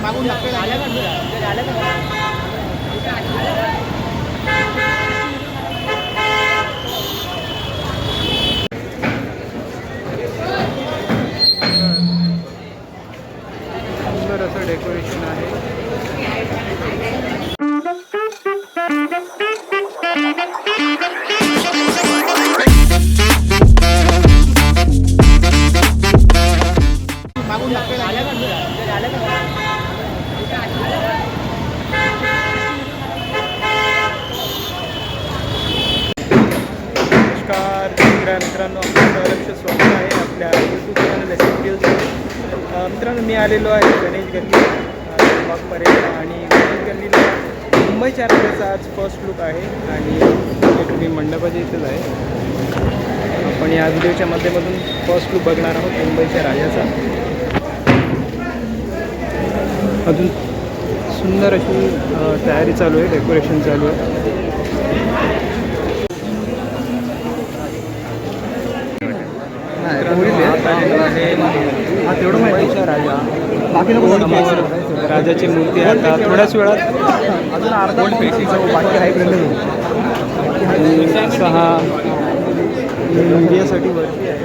मागून दाखवेल आल्या का आल्या का नमस्कार मित्रांनो आपलं लक्ष स्वागत आहे आपल्या यूट्यूब चॅनल एस एम मित्रांनो मी आलेलो आहे गणेश गल्ली बागपर्यंत आणि गणेश गल्लीला मुंबईच्या चॅनलचा आज फर्स्ट लुक आहे. आणि हे तुम्ही मंडपाच्या इथेच आहे. आपण या व्हिडिओच्या माध्यमातून फर्स्ट लुक बघणार आहोत मुंबईच्या राजाचा. अजून सुंदर अशी तयारी चालू आहे डेकोरेशन चालू आहे. राजाची मूर्ती आहे. आता थोड्याच वेळात सहा. इंडियासाठी वरती आहे.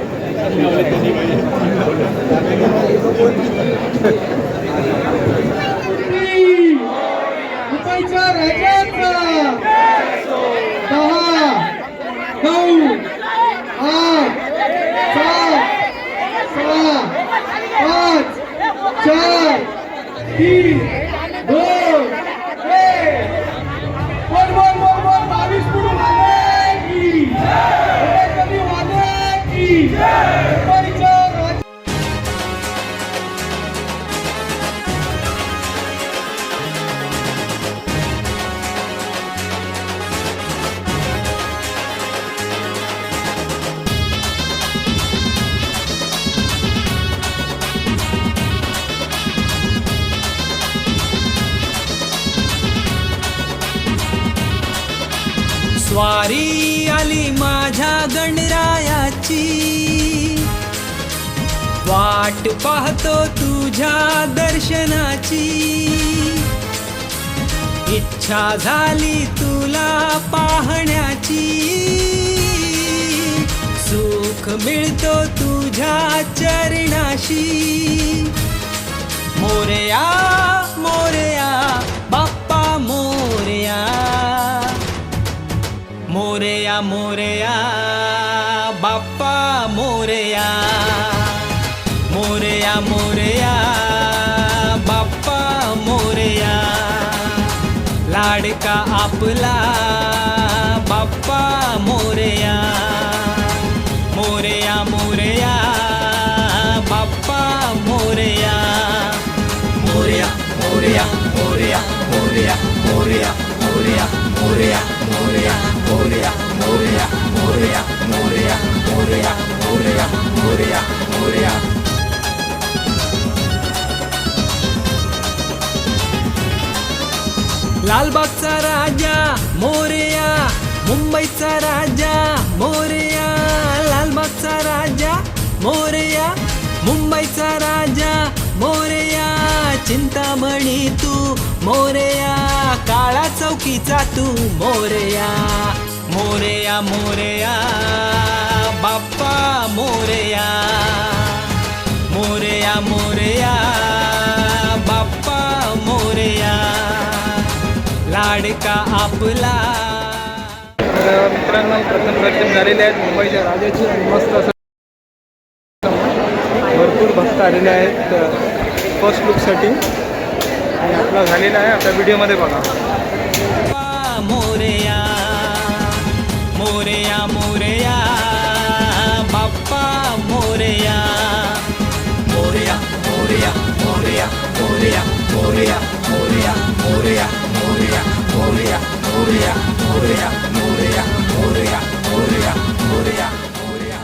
He स्वारी आली माझ्या गणरायाची. वाट पाहतो तुझ्या दर्शनाची. इच्छा झाली तुला पाहण्याची. सुख मिळतो तुझ्या चरणाशी. मोरया मोरया मोरया मोरया बाप्पा मोरया मोरया मोरया बाप्पा मोरया लाडका आपला बाप्पा मोरया मोरया मोरया बाप्पा मोरया मोरया मोरया मोरया मोरया मोरया मोरया मोरया मोरया मोरया मोरया मोरया मोरया मोरया मोरया मोरया मोरया लालबागचा राजा मोरया. मुंबईचा राजा मोरया. लालबागचा राजा मोरया. मुंबईचा राजा मोरया. चिंतामणी तू मोरया. काळा चौकीचा तू मोरया. मोरया मोरया बाप्पा मोरया मोरया मोरया बाप्पा मोरया लाडका आपला. तर मित्रांनो प्रथम दर्शन झालेले आहेत मुंबईच्या राजाची मस्त असं भरपूर भक्त आलेले आहेत. फर्स्ट लुकसाठी आणि आपला झालेला आहे. आता व्हिडिओमध्ये बघा. मोरया मोरया बाप्पा मोरया मोरया मोरया मोरया मोरया मोरया मोरया मोरया मोरया मोरया मोरया मोरया मोरया मोरया मोरया मोरया मोरया